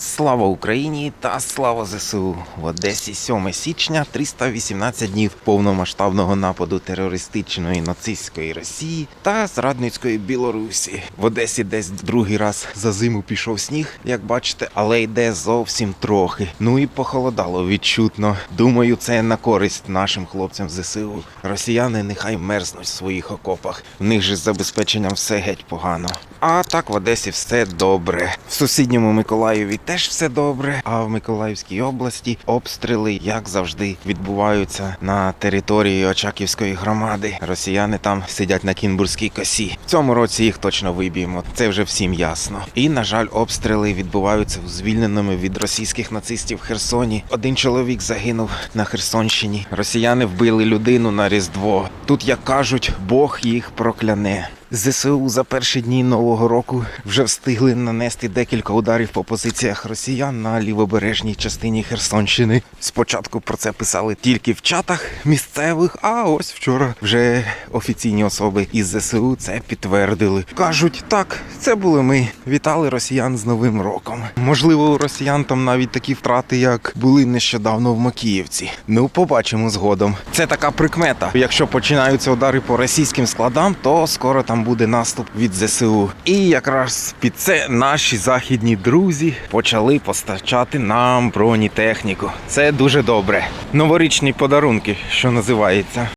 Слава Україні та слава ЗСУ! В Одесі 7 січня 318 днів повномасштабного нападу терористичної нацистської Росії та зрадницької Білорусі. В Одесі десь другий раз за зиму пішов сніг, як бачите, але йде зовсім трохи. Ну і похолодало відчутно. Думаю, це на користь нашим хлопцям ЗСУ. Росіяни нехай мерзнуть в своїх окопах. В них же з забезпеченням все геть погано. А так в Одесі все добре. В сусідньому Миколаєві теж все добре. А в Миколаївській області обстріли, як завжди, відбуваються на території Очаківської громади. Росіяни там сидять на Кінбурзькій косі. В цьому році їх точно виб'ємо. Це вже всім ясно. І на жаль, обстріли відбуваються у звільненому від російських нацистів Херсоні. Один чоловік загинув на Херсонщині. Росіяни вбили людину на Різдво. Тут, як кажуть, Бог їх прокляне. ЗСУ за перші дні нового року вже встигли нанести декілька ударів по позиціях росіян на лівобережній частині Херсонщини. Спочатку про це писали тільки в чатах місцевих, а ось вчора вже офіційні особи із ЗСУ це підтвердили. Кажуть, так, це були ми. Вітали росіян з Новим роком. Можливо, у росіян там навіть такі втрати, як були нещодавно в Макіївці. Ну, побачимо згодом. Це така прикмета. Якщо починаються удари по російським складам, то скоро там буде наступ від ЗСУ. І якраз під це наші західні друзі почали постачати нам бронетехніку. Це дуже добре. Новорічні подарунки, що називається.